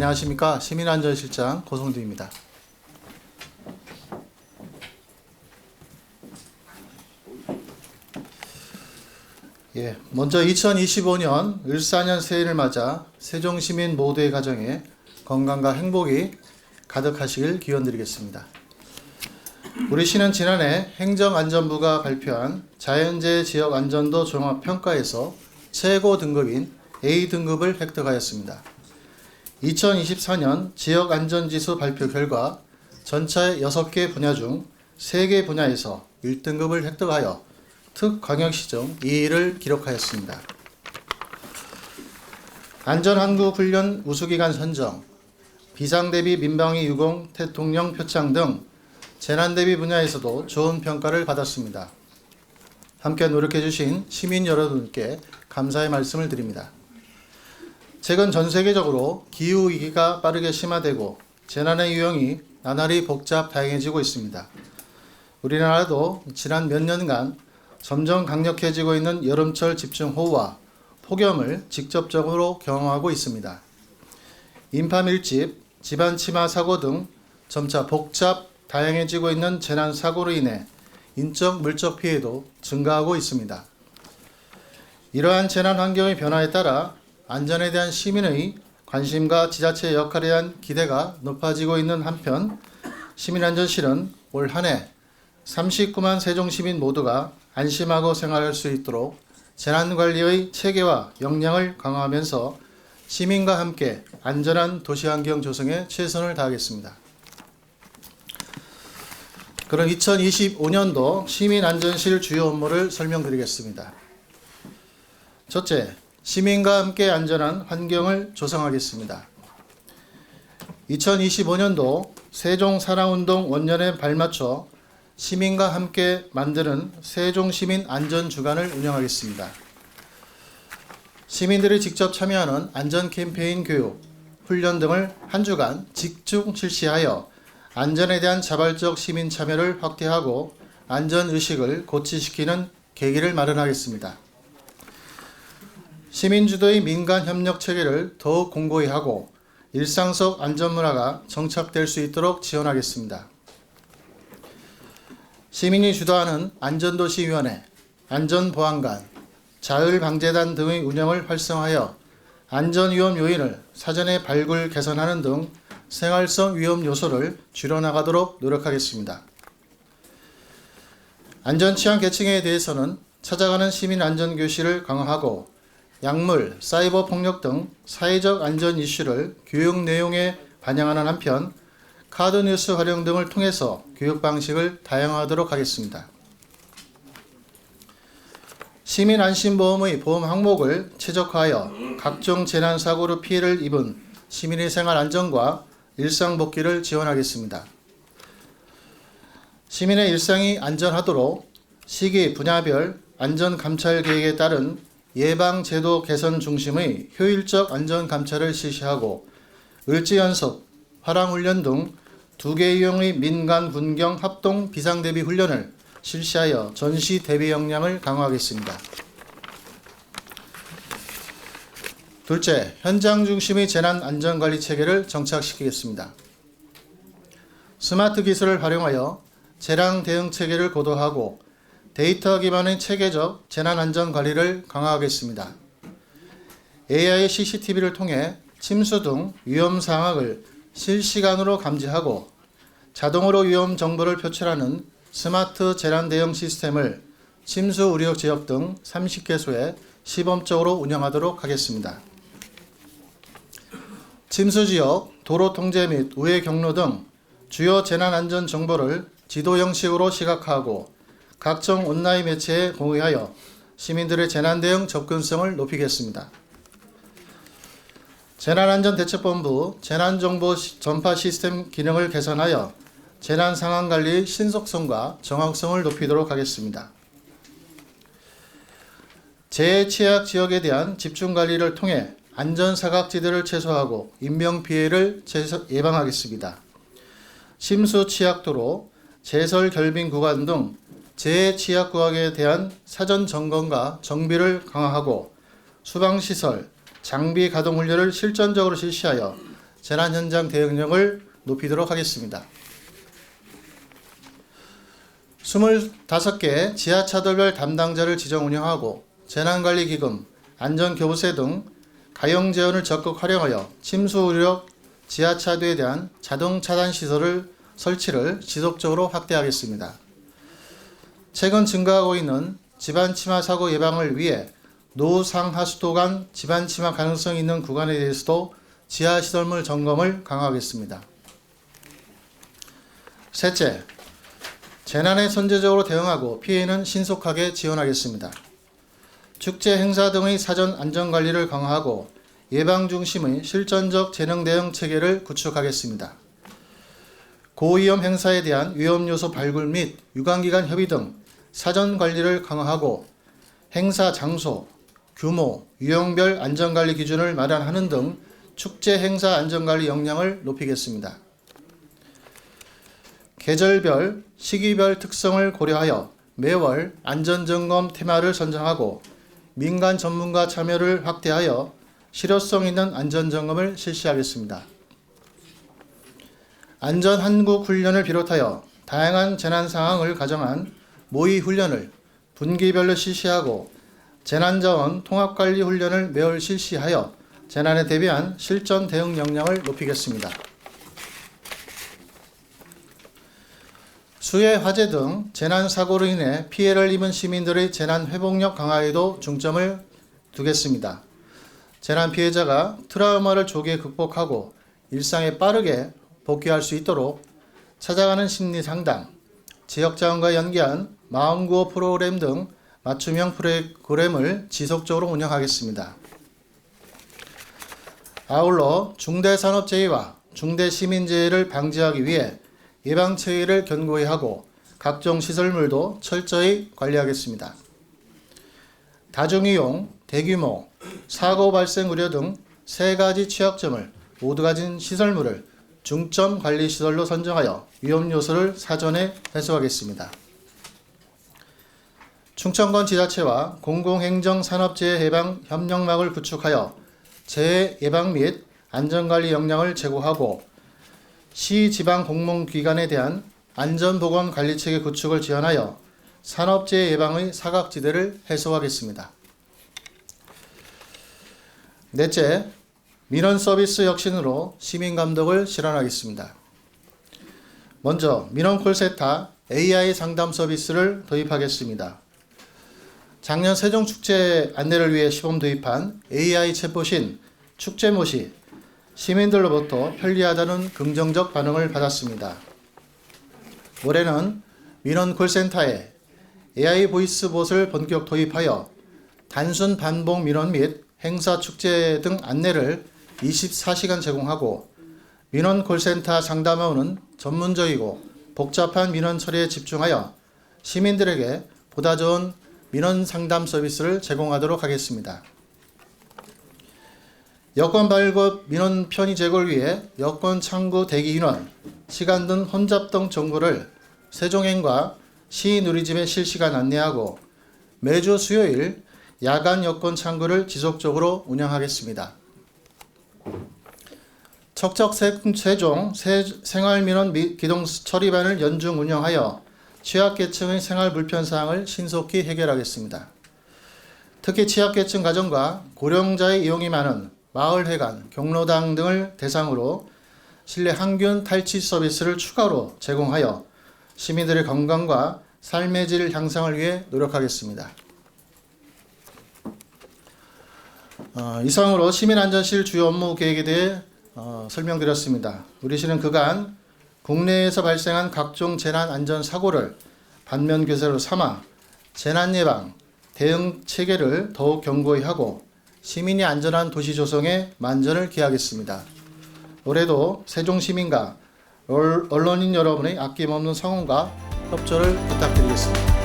안녕하십니까 시민안전실장 고성두입니다. 예, 먼저 2025년 을사년 새해를 맞아 세종시민 모두의 가정에 건강과 행복이 가득하시길 기원드리겠습니다. 우리 시는 지난해 행정안전부가 발표한 자연재해 지역 안전도 종합 평가에서 최고 등급인 A 등급을 획득하였습니다. 2024년 지역 안전지수 발표 결과 전체 6개 분야 중 3개 분야에서 1등급을 획득하여 특광역시정 2위를 기록하였습니다. 안전한국훈련 우수기관 선정, 비상대비 민방위 유공 대통령 표창 등 재난대비 분야에서도 좋은 평가를 받았습니다. 함께 노력해주신 시민 여러분께 감사의 말씀을 드립니다. 최근 전 세계적으로 기후 위기가 빠르게 심화되고 재난의 유형이 나날이 복잡 다양해지고 있습니다. 우리나라도 지난 몇 년간 점점 강력해지고 있는 여름철 집중호우와 폭염을 직접적으로 경험하고 있습니다. 인파 밀집, 집안 침하 사고 등 점차 복잡 다양해지고 있는 재난 사고로 인해 인적 물적 피해도 증가하고 있습니다. 이러한 재난 환경의 변화에 따라 안전에 대한 시민의 관심과 지자체의 역할에 대한 기대가 높아지고 있는 한편 시민안전실은 올 한 해 39만 세종시민 모두가 안심하고 생활할 수 있도록 재난관리의 체계와 역량을 강화하면서 시민과 함께 안전한 도시환경 조성에 최선을 다하겠습니다. 그럼 2025년도 시민안전실 주요 업무를 설명드리겠습니다. 첫째, 시민과 함께 안전한 환경을 조성하겠습니다. 2025년도 세종 사랑운동 원년에 발맞춰 시민과 함께 만드는 세종 시민 안전 주간을 운영하겠습니다. 시민들이 직접 참여하는 안전 캠페인 교육, 훈련 등을 한 주간 집중 실시하여 안전에 대한 자발적 시민 참여를 확대하고 안전 의식을 고취시키는 계기를 마련하겠습니다. 시민 주도의 민간 협력 체계를 더욱 공고히 하고 일상 속 안전 문화가 정착될 수 있도록 지원하겠습니다. 시민이 주도하는 안전도시위원회, 안전보안관, 자율방재단 등의 운영을 활성화하여 안전위험 요인을 사전에 발굴 개선하는 등 생활성 위험 요소를 줄여나가도록 노력하겠습니다. 안전취약 계층에 대해서는 찾아가는 시민 안전교실을 강화하고 약물, 사이버 폭력 등 사회적 안전 이슈를 교육 내용에 반영하는 한편 카드 뉴스 활용 등을 통해서 교육 방식을 다양화하도록 하겠습니다. 시민 안심보험의 보험 항목을 최적화하여 각종 재난 사고로 피해를 입은 시민의 생활 안전과 일상 복귀를 지원하겠습니다. 시민의 일상이 안전하도록 시기 분야별 안전 감찰 계획에 따른 예방 제도 개선 중심의 효율적 안전 감찰을 실시하고 을지 연습, 화랑 훈련 등 두 개 유형의 민간 군경 합동 비상 대비 훈련을 실시하여 전시 대비 역량을 강화하겠습니다. 둘째, 현장 중심의 재난 안전 관리 체계를 정착시키겠습니다. 스마트 기술을 활용하여 재난 대응 체계를 고도하고 데이터 기반의 체계적 재난 안전 관리를 강화하겠습니다. AI CCTV를 통해 침수 등 위험 상황을 실시간으로 감지하고 자동으로 위험 정보를 표출하는 스마트 재난 대응 시스템을 침수 우려 지역 등 30개소에 시범적으로 운영하도록 하겠습니다. 침수 지역, 도로 통제 및 우회 경로 등 주요 재난 안전 정보를 지도 형식으로 시각화하고 각종 온라인 매체에 공유하여 시민들의 재난 대응 접근성을 높이겠습니다. 재난안전대책본부 재난정보 전파 시스템 기능을 개선하여 재난 상황 관리 신속성과 정확성을 높이도록 하겠습니다. 재해 취약 지역에 대한 집중 관리를 통해 안전 사각지대를 최소화하고 인명 피해를 예방하겠습니다. 심수 취약도로, 제설 결빙 구간 등 재해 취약 구역에 대한 사전 점검과 정비를 강화하고 수방 시설, 장비 가동 훈련을 실전적으로 실시하여 재난 현장 대응력을 높이도록 하겠습니다. 25개 지하차도별 담당자를 지정 운영하고 재난관리기금, 안전교부세 등 가용 재원을 적극 활용하여 침수 우려 지하차도에 대한 자동 차단 시설을 설치를 지속적으로 확대하겠습니다. 최근 증가하고 있는 집안 침하 사고 예방을 위해 노상하수도 간 집안 침하 가능성이 있는 구간에 대해서도 지하 시설물 점검을 강화하겠습니다. 셋째, 재난에 선제적으로 대응하고 피해는 신속하게 지원하겠습니다. 축제 행사 등의 사전 안전 관리를 강화하고 예방 중심의 실전적 재능 대응 체계를 구축하겠습니다. 고위험 행사에 대한 위험 요소 발굴 및 유관기관 협의 등 사전 관리를 강화하고 행사 장소, 규모, 유형별 안전관리 기준을 마련하는 등 축제 행사 안전관리 역량을 높이겠습니다. 계절별, 시기별 특성을 고려하여 매월 안전점검 테마를 선정하고 민간 전문가 참여를 확대하여 실효성 있는 안전점검을 실시하겠습니다. 안전 한국 훈련을 비롯하여 다양한 재난 상황을 가정한 모의 훈련을 분기별로 실시하고 재난자원 통합관리 훈련을 매월 실시하여 재난에 대비한 실전 대응 역량을 높이겠습니다. 수해 화재 등 재난 사고로 인해 피해를 입은 시민들의 재난 회복력 강화에도 중점을 두겠습니다. 재난 피해자가 트라우마를 조기에 극복하고 일상에 빠르게 복귀할 수 있도록 찾아가는 심리 상담, 지역 자원과 연계한 마음구호 프로그램 등 맞춤형 프로그램을 지속적으로 운영하겠습니다. 아울러 중대산업재해와 중대시민재해를 방지하기 위해 예방체계를 견고히 하고 각종 시설물도 철저히 관리하겠습니다. 다중이용, 대규모, 사고 발생 우려 등 세 가지 취약점을 모두 가진 시설물을 중점 관리 시설로 선정하여 위험 요소를 사전에 해소하겠습니다. 충청권 지자체와 공공행정산업재해 예방 협력망을 구축하여 재해 예방 및 안전관리 역량을 제고하고 시 지방 공공기관에 대한 안전보건 관리 체계 구축을 지원하여 산업재해 예방의 사각지대를 해소하겠습니다. 넷째, 민원 서비스 혁신으로 시민 감독을 실현하겠습니다. 먼저 민원 콜센터 AI 상담 서비스를 도입하겠습니다. 작년 세종축제 안내를 위해 시범 도입한 AI 챗봇인 축제못이 시민들로부터 편리하다는 긍정적 반응을 받았습니다. 올해는 민원 콜센터에 AI 보이스봇을 본격 도입하여 단순 반복 민원 및 행사 축제 등 안내를 24시간 제공하고 민원 콜센터 상담원은 전문적이고 복잡한 민원 처리에 집중하여 시민들에게 보다 좋은 민원 상담 서비스를 제공하도록 하겠습니다. 여권 발급 민원 편의 제공을 위해 여권 창구 대기 인원, 시간 등 혼잡동 정보를 세종행과 시 누리집에 실시간 안내하고 매주 수요일 야간 여권 창구를 지속적으로 운영하겠습니다. 척척 세종 생활민원 기동 처리반을 연중 운영하여 취약계층의 생활 불편 사항을 신속히 해결하겠습니다. 특히 취약계층 가정과 고령자의 이용이 많은 마을회관, 경로당 등을 대상으로 실내 항균 탈취 서비스를 추가로 제공하여 시민들의 건강과 삶의 질 향상을 위해 노력하겠습니다. 어, 이상으로 시민안전실 주요 업무 계획에 대해 어, 설명드렸습니다. 우리 시는 그간 국내에서 발생한 각종 재난 안전 사고를 반면 교사로 삼아 재난 예방 대응 체계를 더욱 견고히 하고 시민이 안전한 도시 조성에 만전을 기하겠습니다. 올해도 세종 시민과 언론인 여러분의 아낌없는 성원과 협조를 부탁드리겠습니다.